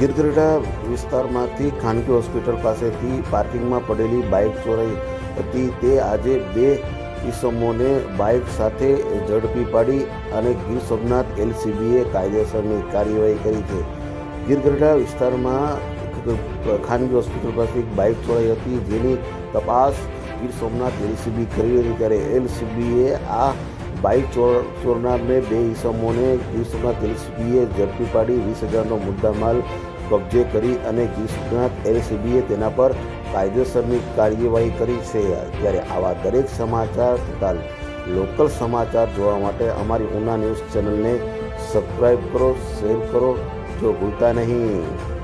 ગીરગઢડા વિસ્તારમાંથી ખાનગી હોસ્પિટલ પાસેથી પાર્કિંગમાં પડેલી બાઇક ચોરાઈ હતી. તે આજે બે ઈસમોને બાઇક સાથે ઝડપી પાડી અને ગીર સોમનાથ એલસીબીએ કાયદેસરની કાર્યવાહી કરી છે. ગીરગઢડા વિસ્તારમાં ખાનગી હોસ્પિટલ પાસે એક બાઇક ચોરાઈ હતી. જેની તપાસ ગીર સોમનાથ એલસીબી કરી હતી. ત્યારે એલસીબીએ આ બાઇક ચોર ચોરનારને બે ઈસમોને ગીર સોમનાથ એલસીબીએ ઝડપી પાડી વીસ હજારનો મુદ્દામાલ કબજે કરી અને ગીર સોમનાથ એલસીબીએ તેના પર કાયદેસરની કાર્યવાહી કરી છે. ત્યારે આવા દરેક સમાચાર તથા લોકલ સમાચાર જોવા માટે અમારી ઉના ન્યૂઝ ચેનલને સબસ્ક્રાઈબ કરો, શેર કરો, જો ભૂલતા નહીં.